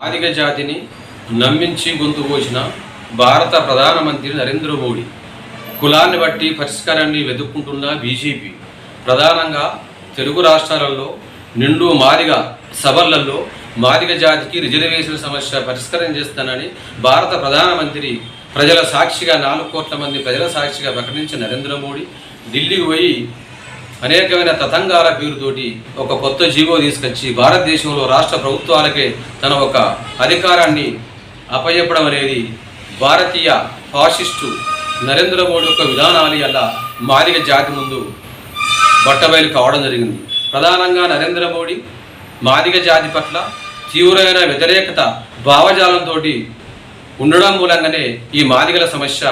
ఆదిగ జాతిని నమ్మించి గొంతు పోసిన భారత ప్రధానమంత్రి నరేంద్ర మోడీ కులాన్ని బట్టి పరిష్కారాన్ని వెతుక్కుంటున్న బీజేపీ. ప్రధానంగా తెలుగు రాష్ట్రాలలో నిండు మాదిగ సభలలో మాదిగ జాతికి రిజర్వేషన్ సమస్య పరిష్కారం చేస్తానని భారత ప్రధానమంత్రి ప్రజల సాక్షిగా నాలుగు కోట్ల మంది ప్రజల సాక్షిగా ప్రకటించిన నరేంద్ర మోడీ ఢిల్లీకి పోయి అనేకమైన తతంగాల పేరుతోటి ఒక కొత్త జీవో తీసుకొచ్చి భారతదేశంలో రాష్ట్ర ప్రభుత్వాలకే తన ఒక అధికారాన్ని అప్పచెప్పడం అనేది భారతీయ ఫాసిస్టు నరేంద్ర మోడీ యొక్క విధానాలు అలా మాదిగ జాతి ముందు బట్టబయలు కావడం జరిగింది. ప్రధానంగా నరేంద్ర మోడీ మాదిగ జాతి పట్ల తీవ్రమైన వ్యతిరేకత భావజాలంతో ఉండడం మూలంగానే ఈ మాదిగల సమస్య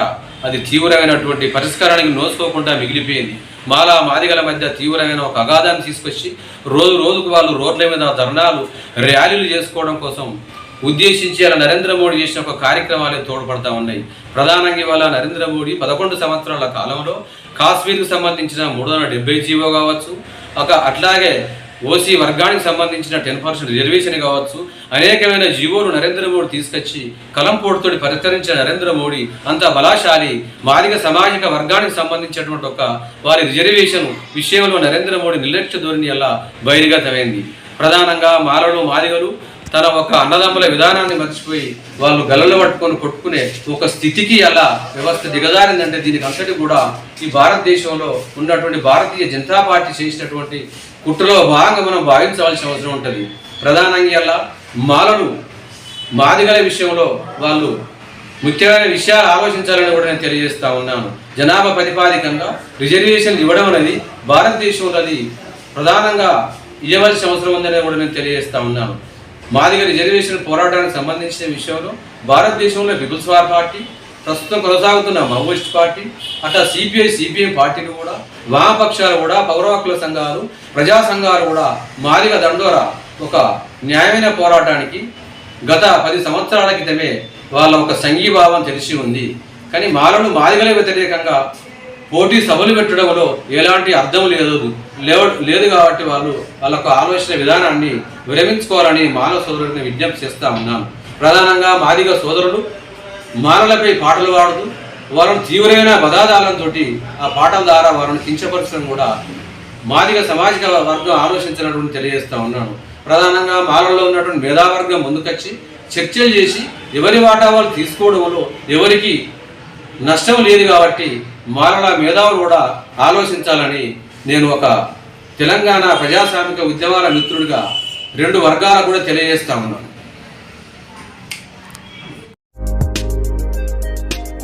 అది తీవ్రమైనటువంటి పరిష్కారానికి నోసుకోకుండా మిగిలిపోయింది. మాలా మాదిగల మధ్య తీవ్రమైన ఒక అగాధాన్ని తీసుకొచ్చి రోజు రోజుకు వాళ్ళు రోడ్ల మీద ధర్నాలు ర్యాలీలు చేసుకోవడం కోసం ఉద్దేశించి అలా నరేంద్ర మోడీ చేసిన ఒక కార్యక్రమాలే తోడ్పడతా ఉన్నాయి. ప్రధానంగా ఇవాళ నరేంద్ర మోడీ పదకొండు సంవత్సరాల కాలంలో కాశ్మీర్కు సంబంధించిన మూడు వందల డెబ్బై జీవో కావచ్చు ఒక అట్లాగే ఓసీ వర్గానికి సంబంధించిన టెన్ పర్సెంట్ రిజర్వేషన్ కావచ్చు అనేకమైన జీవోలు నరేంద్ర మోడీ తీసుకొచ్చి కలంపోటుతోటి పరిష్కరించిన నరేంద్ర మోడీ అంత బలాశాలి మాదిగ సామాజిక వర్గానికి సంబంధించినటువంటి ఒక వారి రిజర్వేషన్ విషయంలో నరేంద్ర మోడీ నిర్లక్ష్య ధోరణి అలా బహిర్గతమైంది. ప్రధానంగా మాలలు మాదిగలు తన ఒక అన్నదమ్ముల విధానాన్ని మర్చిపోయి వాళ్ళు గల్లలు పట్టుకొని కొట్టుకునే ఒక స్థితికి అలా వ్యవస్థ దిగజారిందంటే దీనికి అంతటి కూడా ఈ భారతదేశంలో ఉన్నటువంటి భారతీయ జనతా పార్టీ చేసినటువంటి కుట్రలో భాగంగా మనం భావించవలసిన అవసరం ఉంటుంది. ప్రధానంగా అలా మాలలు మాదిగల విషయంలో వాళ్ళు ముఖ్యమైన విషయాలు ఆలోచించాలని కూడా నేను తెలియజేస్తా ఉన్నాను. జనాభా ప్రతిపాదికంగా రిజర్వేషన్ ఇవ్వడం అనేది భారతదేశంలో అది ప్రధానంగా ఇవ్వవలసిన అవసరం ఉందని కూడా నేను తెలియజేస్తా ఉన్నాను. మాదిగ రిజర్వేషన్ పోరాటానికి సంబంధించిన విషయంలో భారతదేశంలో పీపుల్స్ వార్ పార్టీ ప్రస్తుతం కొనసాగుతున్న మావోయిస్ట్ పార్టీ అట్లా సిపిఐ సిపిఎం పార్టీలు కూడా వామపక్షాలు కూడా పౌర హక్కుల సంఘాలు ప్రజా సంఘాలు కూడా మాదిగ దండోరా ఒక న్యాయమైన పోరాటానికి గత పది సంవత్సరాల క్రితమే వాళ్ళ ఒక సంఘీభావం తెలిసి ఉంది. కానీ మాలను మాదిగలే వ్యతిరేకంగా పోటీ సభలు పెట్టడంలో ఎలాంటి అర్థం లేదు. లేదు కాబట్టి వాళ్ళు వాళ్ళ ఆలోచన విధానాన్ని విరమించుకోవాలని మానవ సోదరుడిని విజ్ఞప్తి చేస్తా ఉన్నాను. ప్రధానంగా మాదిగ సోదరులు మానలపై పాటలు పాడుతూ వారిని తీవ్రమైన పదార్థాలంతో ఆ పాటల ద్వారా వారిని కించపరచడం కూడా మాదిగ సామాజిక వర్గం ఆలోచించినటువంటి తెలియజేస్తా ఉన్నాను. ప్రధానంగా మాలలో ఉన్నటువంటి మేధావర్గం ముందుకొచ్చి చర్చలు చేసి ఎవరి వాటా వాళ్ళు తీసుకోవడంలో ఎవరికి నష్టం లేదు కాబట్టి మారణ మేధావులు కూడా ఆలోచించాలని నేను ఒక తెలంగాణ ప్రజాస్వామిక ఉద్యమాల మిత్రుడిగా రెండు వర్గాలకు కూడా తెలియజేస్తా ఉన్నాను.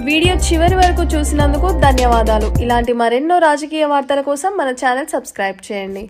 వీడియో చివరి వరకు చూసినందుకు ధన్యవాదాలు. ఇలాంటి మరెన్నో రాజకీయ వార్తల కోసం మన ఛానల్ సబ్స్క్రైబ్ చేయండి.